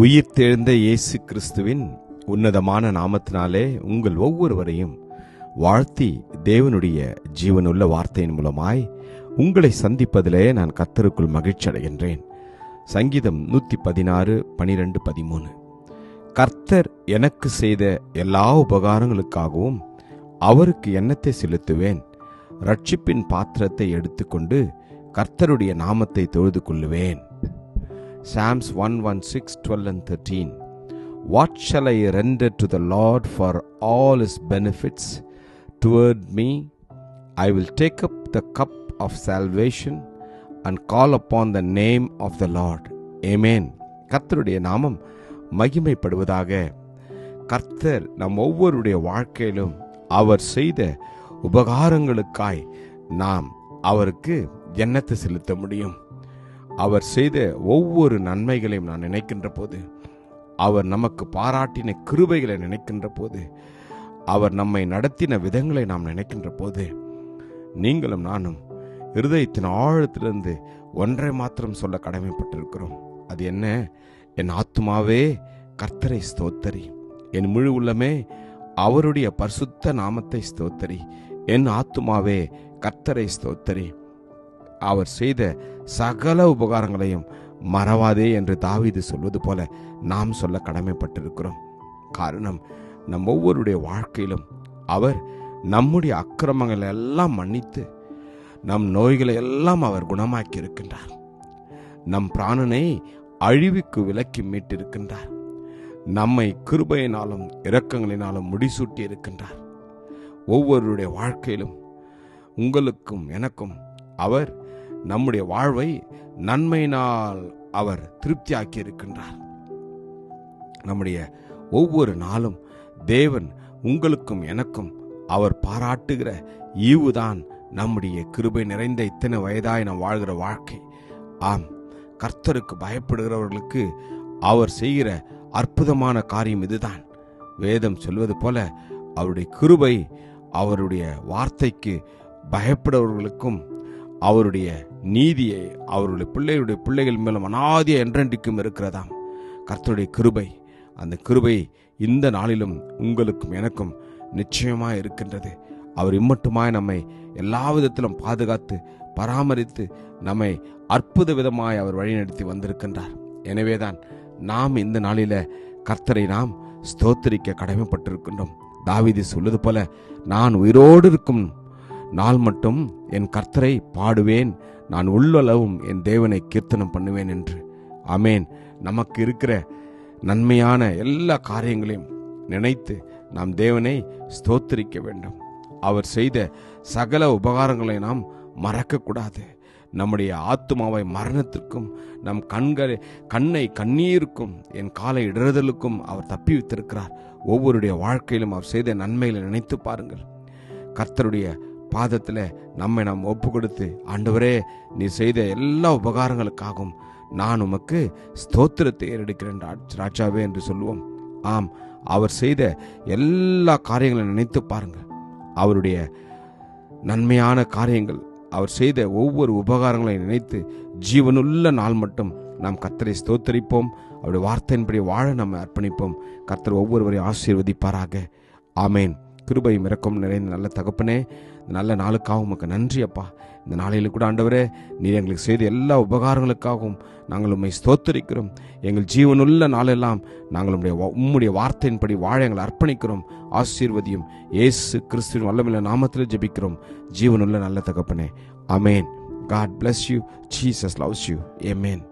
உயிர் தெழுந்த இயேசு கிறிஸ்துவின் உன்னதமான நாமத்தினாலே உங்கள் ஒவ்வொருவரையும் வாழ்த்தி தேவனுடைய ஜீவனுள்ள வார்த்தையின் மூலமாய் உங்களை சந்திப்பதிலே நான் கத்தருக்குள் மகிழ்ச்சி அடைகின்றேன். சங்கீதம் நூத்தி பதினாறு பனிரெண்டு பதிமூணு. கர்த்தர் எனக்கு செய்த எல்லா உபகாரங்களுக்காகவும் அவருக்கு எண்ணத்தை செலுத்துவேன். ரட்சிப்பின் பாத்திரத்தை எடுத்துக்கொண்டு கர்த்தருடைய நாமத்தை தொழுது கொள்ளுவேன். Psalms 116, 12 and 13. What shall I render to the Lord for all his benefits toward me? I will take up the cup of salvation and call upon the name of the Lord. Amen. கர்த்தருடைய நாமம் மகிமைப்படுவதாக கர்த்தர் நம் ஒவ்வொருடைய வாழ்க்கையிலும் அவர் செய்த உபகாரங்களுக்காய் நாம் அவருக்கு எண்ணத்தை செலுத்த முடியும் அவர் செய்த ஒவ்வொரு நன்மைகளையும் நான் நினைக்கின்ற போது அவர் நமக்கு பாராட்டின கிருபைகளை நினைக்கின்ற போது அவர் நம்மை நடத்தின விதங்களை நாம் நினைக்கின்ற போது நீங்களும் நானும் இருதயத்தின் ஆழத்திலிருந்து ஒன்றை மாத்திரம் சொல்ல கடமைப்பட்டிருக்கிறோம். அது என்ன? என் ஆத்துமாவே கர்த்தரை ஸ்தோத்தரி. என் முழு உள்ளமே அவருடைய பரிசுத்த நாமத்தை ஸ்தோத்தரி. என் ஆத்துமாவே கர்த்தரை ஸ்தோத்தரி. அவர் செய்த சகல உபகாரங்களையும் மறவாதே என்று தாவிது சொல்வது போல நாம் சொல்ல கடமைப்பட்டிருக்கிறோம். காரணம் நம் ஒவ்வொருடைய வாழ்க்கையிலும் அவர் நம்முடைய அக்கிரமங்களை எல்லாம் மன்னித்து நம் நோய்களை எல்லாம் அவர் குணமாக்கி இருக்கின்றார் நம் பிராணனை அழிவுக்கு விலக்கி மீட்டிருக்கின்றார். நம்மை கிருபையினாலும் இரக்கங்களினாலும் முடிசூட்டி இருக்கின்றார் ஒவ்வொருடைய வாழ்க்கையிலும் உங்களுக்கும் எனக்கும் அவர் நம்முடைய வாழ்வை நன்மையினால் அவர் திருப்தியாக்கி இருக்கின்றார் நம்முடைய ஒவ்வொரு நாளும் தேவன் உங்களுக்கும் எனக்கும் அவர் பாராட்டுகிற ஈவுதான் நம்முடைய கிருபை நிறைந்த இத்தனை வயதாய் நாம் வாழ்கிற வாழ்க்கை. ஆம் கர்த்தருக்கு பயப்படுகிறவர்களுக்கு அவர் செய்கிற அற்புதமான காரியம் இதுதான். வேதம் சொல்வது போல அவருடைய கிருபை அவருடைய வார்த்தைக்கு பயப்படுபவர்களுக்கும் அவருடைய நீதியை அவருடைய பிள்ளையுடைய பிள்ளைகள் மேலும் அனாதிய என்றென்றைக்கும் இருக்கிறதாம். கர்த்தருடைய கிருபை அந்த கிருபை இந்த நாளிலும் உங்களுக்கும் எனக்கும் நிச்சயமாக இருக்கின்றது. அவர் இம்மட்டுமாய் நம்மை எல்லா விதத்திலும் பாதுகாத்து பராமரித்து நம்மை அற்புத விதமாய் அவர் வழிநடத்தி வந்திருக்கின்றார். எனவேதான் நாம் இந்த நாளில கர்த்தரை நாம் ஸ்தோத்தரிக்க கடமைப்பட்டிருக்கின்றோம். தாவிதி சொல்வது போல நான் உயிரோடு இருக்கும் நாள் மட்டும் என் கர்த்தரை பாடுவேன் நான் உள்ளளவும் என் தேவனை கீர்த்தனம் பண்ணுவேன் என்று. அமேன் நமக்கு இருக்கிற நன்மையான எல்லா காரியங்களையும் நினைத்து நாம் தேவனை ஸ்தோத்திரிக்க வேண்டும். அவர் செய்த சகல உபகாரங்களை நாம் மறக்கக்கூடாது. நம்முடைய ஆத்துமாவை மரணத்திற்கும் நம் கண்களை கண்ணை கண்ணீருக்கும் என் காலை இடறுதலுக்கும் அவர் தப்பி வைத்திருக்கிறார். ஒவ்வொருடைய வாழ்க்கையிலும் அவர் செய்த நன்மைகளை நினைத்து பாருங்கள். கர்த்தருடைய பாதத்தில் நம்மை நாம் ஒப்பு கொடுத்து ஆண்டவரே நீ செய்த எல்லா உபகாரங்களுக்காகவும் நான் உமக்கு ஸ்தோத்திரத்தை ஏறெடுக்கிறேன் ராஜாவே என்று சொல்லுவோம். ஆம் அவர் செய்த எல்லா காரியங்களையும் நினைத்து பாருங்கள். அவருடைய நன்மையான காரியங்கள் அவர் செய்த ஒவ்வொரு உபகாரங்களை நினைத்து ஜீவனுள்ள நாள் மட்டும் நாம் கத்தரை ஸ்தோத்தரிப்போம். அவருடைய வார்த்தையின்படி வாழ நம்ம அர்ப்பணிப்போம். கர்த்தர் ஒவ்வொருவரையும் ஆசீர்வதிப்பாராக. ஆமேன். கிருபையும் இறக்கம் நிறைந்த நல்ல தகப்பனே நல்ல நாளுக்காக உமக்கு நன்றி அப்பா. இந்த நாளையில் கூட ஆண்டவரே நீர் எங்களுக்கு செய்த எல்லா உபகாரங்களுக்காகவும் நாங்கள் உண்மை ஸ்தோத்தரிக்கிறோம். எங்கள் ஜீவனுள்ள நாளெல்லாம் நாங்கள் உம்முடைய உம்முடைய வார்த்தையின்படி வாழ எங்களை அர்ப்பணிக்கிறோம். ஆசீர்வதியும் இயேசு கிறிஸ்துவின் வல்லமில்ல நாமத்தில் ஜெபிக்கிறோம். ஜீவனுள்ள நல்ல தகப்பனே amen God bless you Jesus loves you amen